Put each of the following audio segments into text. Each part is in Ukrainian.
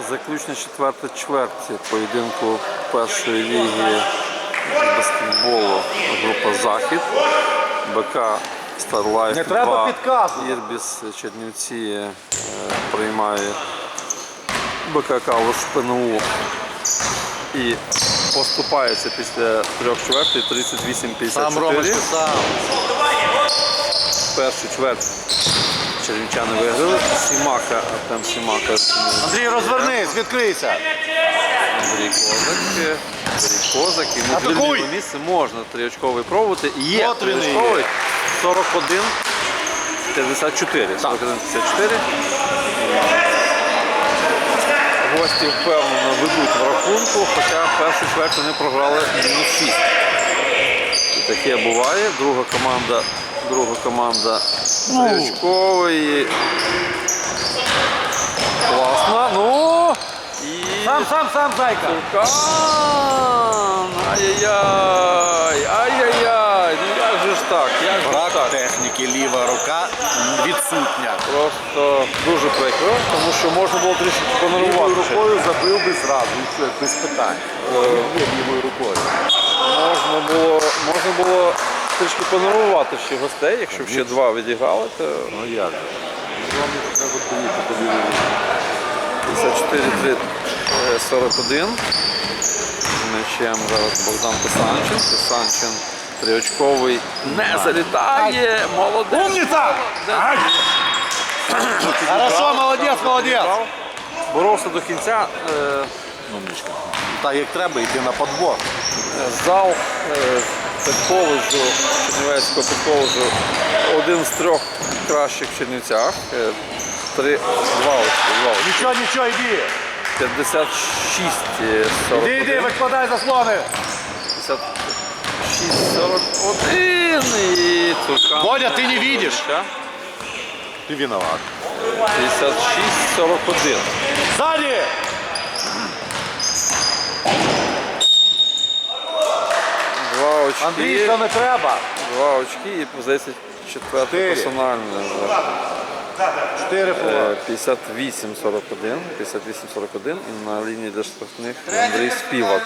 Заключна четверта чверть поєдинку першої ліги баскетболу група Захід. БК Старлайф Не 2. Ірбіс Чернівці е, приймає БК Калуш ПНУ і поступається після трьох чвертей 38-54. Сам Ромочка, сам. Першу чверть чернівчани виграли. Сімака, Артем Сімака. Андрій, розвернись, відкрийся. Андрій Козак. Андрій Козак. Йому Атакуй! місце можна триочковий пробувати. Є От він триочковий 41 54. 41 54. Гості впевнено ведуть в рахунку, хоча першу чверть вони програли мінус 6. І таке буває. Друга команда, друга команда Ну. Класно. Ну і Сам, сам, сам, зайка. Ай-яй-яй! Ай-яй-яй! Ну як же ж так? Як же ж Брак так? техніки, ліва рука відсутня. Просто дуже прикро, тому що можна було трішки Лівою понервувати. рукою забив би зразу, і все, без питань. Є лівою рукою. Можна було, можна було трішки понервувати ще гостей, якщо б ще два відіграли, то Ну як же? Ну, Вам треба дивитися по 54-3, е, 41. З М'ячем зараз Богдан Писанчин. Писанчин триочковий не залітає. Молодець. Умніця! Хорошо, молодець, молодець. Боровся до кінця. Е, Умничка. Так як треба, йти на подбор. Зал е, педколеджу, Чернівецького педколеджу один з трьох кращих в Чернівцях. Е, Три, два очки, два очки. Нічого, нічого, йди. 56 е, 41. Іди, іди, викладай заслони. 56 41 і Цуркан. Боня, ти не видиш? Ти виноват. 56 41. Ззаді! Очки. Андрій, що не треба. Два очки і здається четверте Чотири. персональне. вже. Чотири. Е, 58-41, 58-41 і на лінії для штрафних Андрій Співак.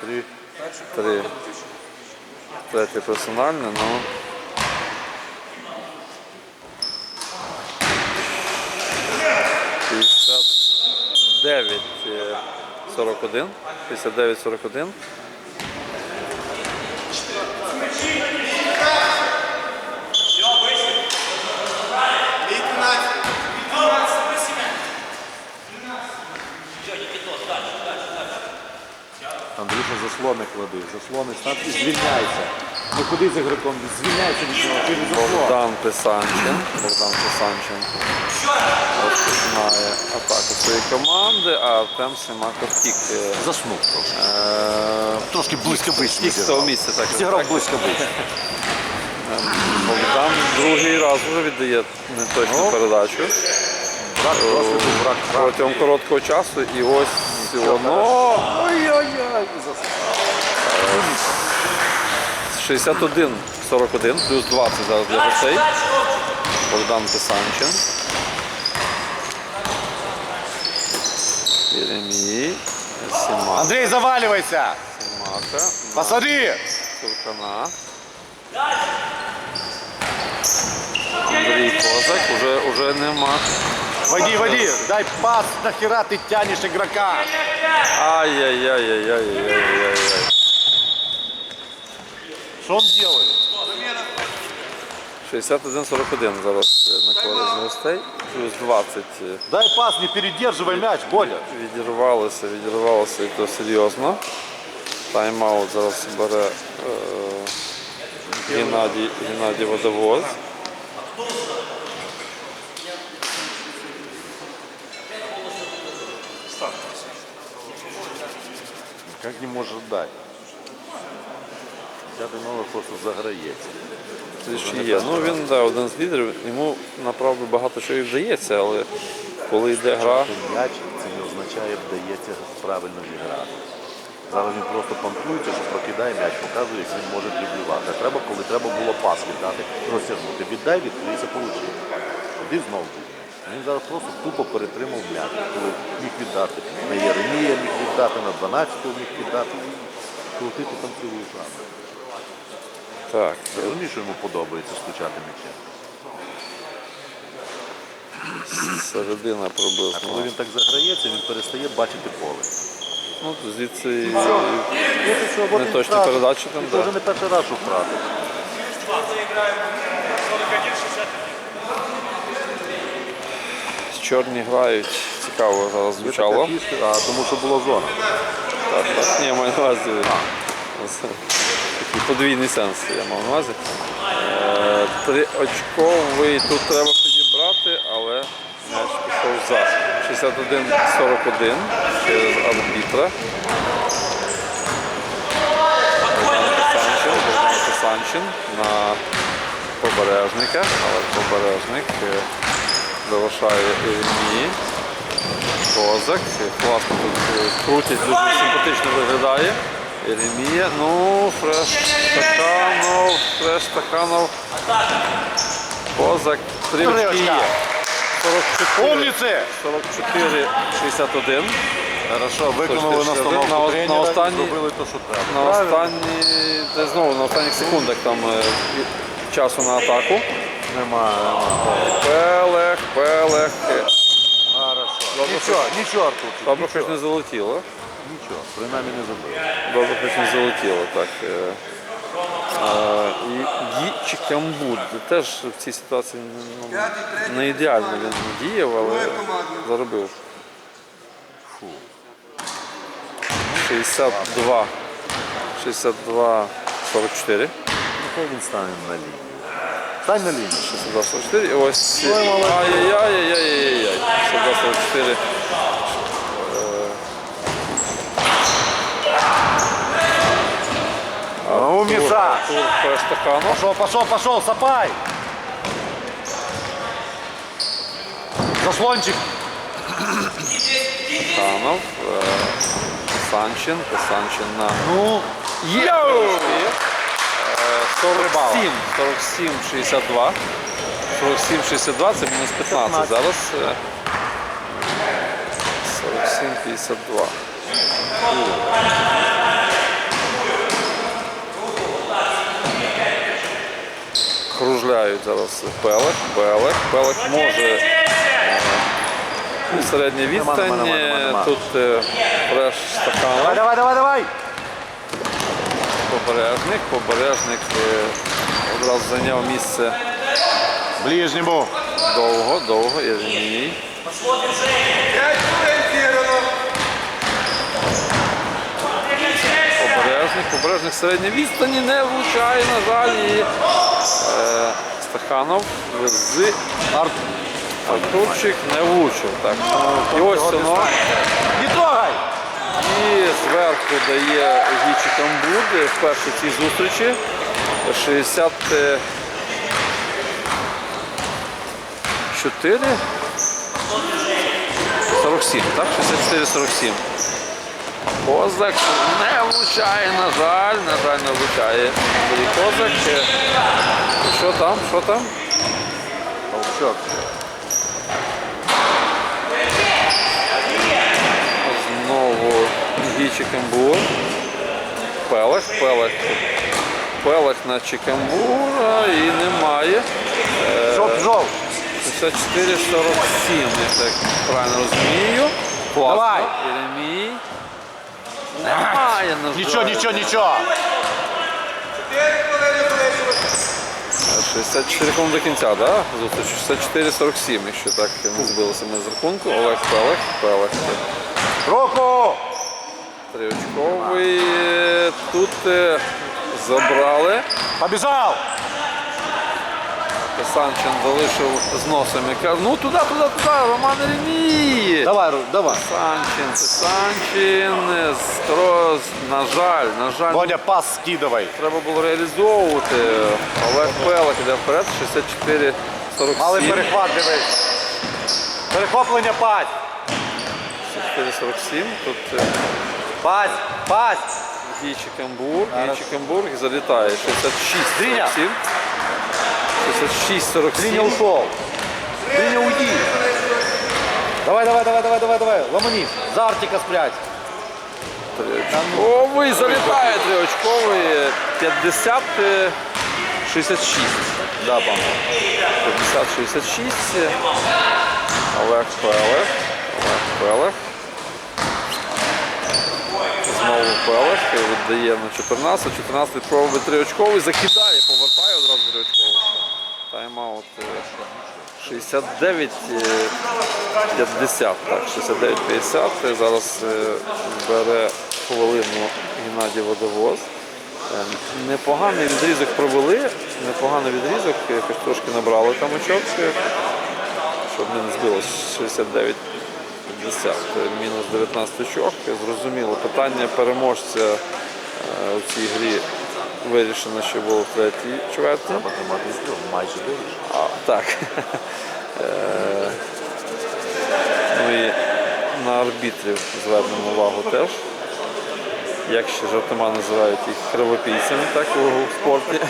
Три, три. Третє персональне, ну. П'ятдесят дев'ять е, сорок один. 59-41. Андрюша, заслони клади, заслони став і звільняйся. Не ходи з ігроком, звільняйся від нього, через заслон. Богдан Писанчин. Богдан Писанчин розпочинає атаку своєї команди, а Артем Симаков втік. е, Заснув трохи. е, Трошки близько ближче. Втік з того місця, так. Зіграв так. близько ближче. Богдан другий раз вже віддає неточну Ну. передачу Брак досвіду, брак протягом короткого часу. І ось воно. Ой-ой-ой. 61-41, плюс 20 зараз для гостей. Богдан Писанчин. Єремій. Сімака. Андрій, завалюйся! Сімака. Посади! Туркана. Андрій Козак уже, уже нема. Води, води! Дай пас, нахера ты тянешь игрока! Ай-яй-яй-яй-яй-яй-яй-яй. Что он делает? 61-41 зараз е, на користь гостей. Плюс 20 е, Дай пас, не передерживай мяч, Боля. відірвалося, відірвалося і то серйозно. Тайм-аут зараз бере е, Геннадій, Геннадій Водовоз. Как не может дать? П'ятий номер просто заграється. Трішки є. Ну він да, один з лідерів. Йому направду багато що і вдається, але коли йде гра, М'яч це не означає, вдається правильно зіграти. Зараз він просто панкується, що прокидає м'яч, показує, як він може дриблювати. А треба, коли треба було пас віддати, розтягнути. Віддай, відкрийся, получив. Тоді знову. Він зараз просто тупо перетримав м'яч, коли міг віддати. на Єремія міг віддати, на 12-го міг віддати. Крутити там цілу правду. Так, Я розумію, що йому подобається стучати м'ячем. середина А коли приблизно. він так заграється, він перестає бачити поле. Ну, звідси і От і що, от він Неточні втратив. передачі там, да. Це вже не перший раз, що втратив. Чорні грають. Цікаво зараз звучало. А, тому що була зона. Так, так, ні, я маю на увазі. Такий подвійний сенс я мав на увазі. Е, Триочковий тут треба підібрати, але м'яч пішов за. 61-41 через арбітра. Санчин на побережника, але побережник е, залишає Ірмії. Козак. Класно тут е, крутять, дуже симпатично виглядає. Єремія. Ну, Фреш Стаканов, Фреш Стаканов. Козак. Три очки є. 44, 44 61. Хорошо, виконали на- на тренера і останній- зробили те, що треба. На останні, знову на останніх секундах там е, часу на атаку. Нема, нема. Пелех, Пелех. Хорошо. Нічого, нічого, Артурчик, Добре, хоч не залетіло. Нічого, принаймні не забив. Добре, хоч не залетіло. Так. е. А, і теж в цій ситуації ну, не ідеально він діяв, але заробив. Фу. 62. 62 44. Нехай він стане на лінію. Стань на лінію. 62 44. І ось. Ой, молодець. Ай-яй-яй-яй-яй-яй. 62 44. Умница! Тур Перестаханов. Пошел, пошел, пошел, сапай! Заслончик! Ханов. е, Санчин. Санчин на Ну, Йоу! 47, 47, 62. 47, 62, це мінус 15. Зараз е, 47, 52. Кружляють зараз Пелех, Пелех. Пелех може е, середня відстань. нема. Тут е, фреш стаканов. давай, давай, давай, давай! Побережник, побережник е, одразу зайняв місце Ближнему. довго, довго, Єремій. Побережник, побережник середньої відстані не влучає, на жаль, і е, Стаханов з Артурчик не влучив. Так. І ось воно. І зверху дає Гічі Камбуд вперше цій зустрічі. 64. 47, так? 64-47. Козак не влучає, на жаль, на жаль, не влучає. Козак. Що там? Що там? Толчок. Знову Гічі Камбур. Пелех, Пелех. Пелех на Чикамбура і немає. Жоп, жоп. 54-47, я так правильно розумію. Класно. Давай. Єремій. Немає, на жаль. Нічого, нічого, нічого. 64 хвилин до кінця, так? Да? Зустріч 64-47, якщо так не збилося ми з рахунку. Олег Пелех, Пелех. Руку! Триочковий. Тут е, забрали. Побежал! Санчин залишив з носом ну туди, туди, туди, Роман Ремій. Давай, давай. Санчин, це Санчин. Скоро, на жаль, на жаль, Боня, пас скидывай. треба було реалізовувати. Олег Пелех іде вперед, 64 Але 47. перехват дивись. Перехоплення пась. 47. Тут е, Пась, пась. Гічі Камбур, Гічі Камбур залітає. 66 Дріня. 47. 66 Дріня 47. ушел. Дріня уйди. Давай, давай, давай, давай, давай, давай. Ломанись. За Артика спрячь. Триочковий залітає триочковий 50 е, 66. Да, пан. 50 66. Олег Пелех. Олег Пелех. Знову Пелех віддає на 14. 14 пробує триочковий, закидає, повертає одразу триочковий. Тайм-аут е, 69 е, 50. Так, 69 50. Зараз е, бере хвилину Геннадій Водовоз. Е, Непоганий відрізок провели, непоганий відрізок, е, хоч трошки набрали там очок, е, щоб не збило 69 50, е, мінус 19 очок. Зрозуміло, питання переможця е, у цій грі вирішено, що було в третій чверті. Треба тримати стріл, майже вирішив. А, так. Е, ну і на арбітрів звернемо увагу теж. Як ще жартома називають їх кровопійцями, так у спорті.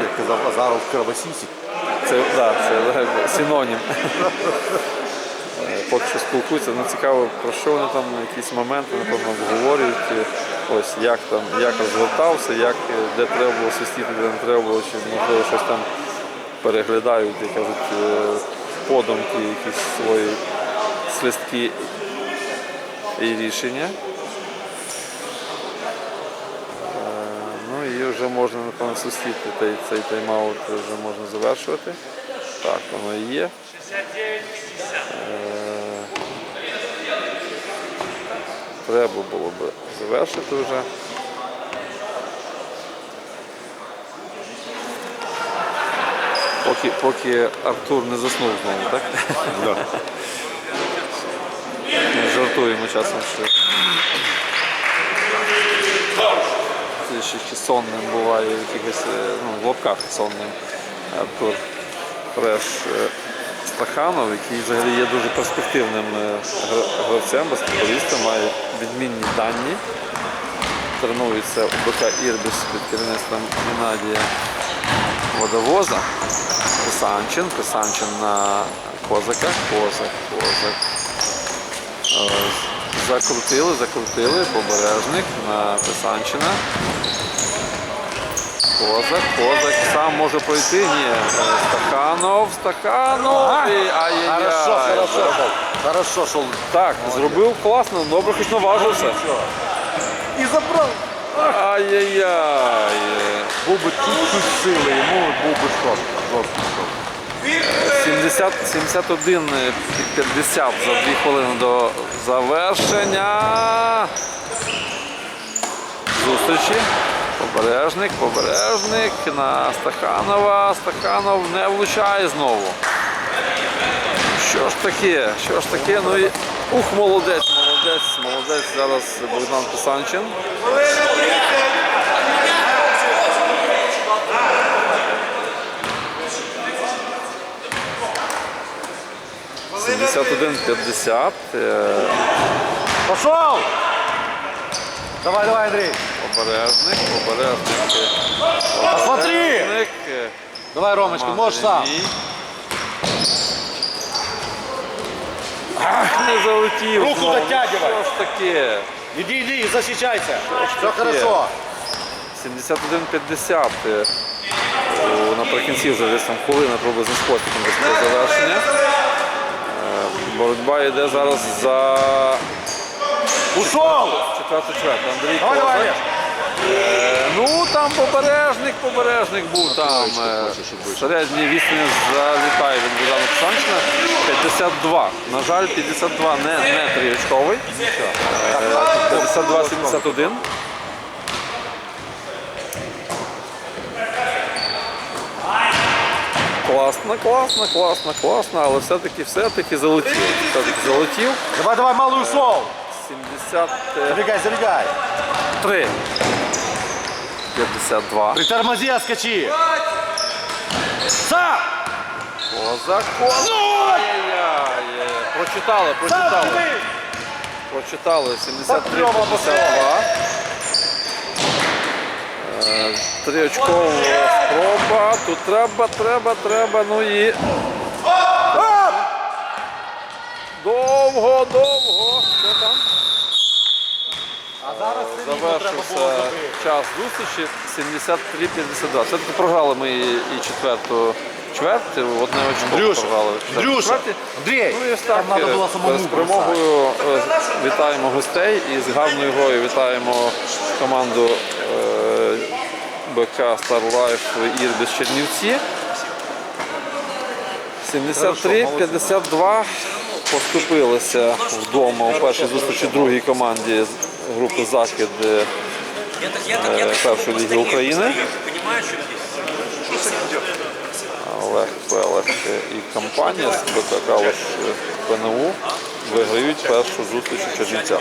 Як казав Азаров, кровосісі. Це, да, це е, синонім. Поки що спілкуються, ну цікаво, про що вони там якісь моменти, напевно, обговорюють. Ось як там, як розвертався, як, де треба було свистіти, де не треба було, чи можливо щось там переглядають, як кажуть, е, подумки, якісь свої свистки і рішення. Е, Ну і вже можна, напевно, свистіти цей, цей тайм-аут вже можна завершувати. Так, воно і є. Е, Треба було б завершити вже. Поки, поки Артур не заснув знову, так? Ми жартуємо часом, що ще ще сонним буває в якихось е, ну, в лапках сонним Артур Фреш е, Стаханов, який взагалі є дуже перспективним е, гра- гравцем, баскетболістом, має відмінні дані. Тренується у БК Ірбіс під керівництвом Геннадія Водовоза. Писанчин, Писанчин на Козака, Козак, Козак. Е, Закрутили, закрутили, побережник на Писанчина. Козак, Козак сам може пройти. Ні. е, Стаханов, Стаханов. Ай-яй-яй. Хорошо, шел. Так, зробив класно, добре хоч наважився. И забрал. Ай-яй-яй. Був би чуть-чуть сили, йому був би жорстко. жорстко. 70, 71 е, 50 за 2 хвилини до завершення. Зустрічі. Побережник, побережник на Стаханова. Стаханов не влучає знову. Що ж таке? Що ж таке? Ну і ух, молодець, молодець, молодець. Зараз Богдан Писанчин. Сімдесят 50 Е, Пошел! Давай, давай, Андрей. Обережник, обережник. Посмотри! Давай, Ромочка, можешь сам. Не залетів. Руку знову. дотягивай. Що ж таке? Иди, иди, защищайся. Все хорошо. 71-50. е, Наприкінці вже десь там хвилина приблизно з хвостиком до завершення. Е, Боротьба йде зараз за Ушел! четверту чверть. Андрій. Е, Ну там побережник, побережник був там. е, Середній відстані залітає від Богдана Писанчина. 52. На жаль, 52 не, не тріочковий. Е, 52-71. Класно, класно, класно, класно, але все-таки все-таки залетів. Все-таки залетів. Давай, давай, малый ушел. 73. Забегай, забегай. 52. Притормози, отскочи. Сам! Козак, козак. Ай-яй-яй. Прочитали, прочитали. Прочитали. 73 Льова, 52. Е, Триочкова спроба. Тут треба, треба, треба. Ну і. Довго, довго. Що там? А зараз Завершився час зустрічі 73-52. Це програли ми і і четверту чверть, в одне очко Андрюша, програли. в четвертій Андрюша, чверті. Андрій, Ну і там так, треба було е, самому з перемогою е, вітаємо гостей і з гарною грою вітаємо команду е, БК Star Life Ірбіс Чернівці. 73-52 поступилися вдома у першій зустрічі другій команді групи Захід е, так першої ліги України. Олег Пелех і компанія з БК Калуш ПНУ виграють першу зустріч у Чернівцях.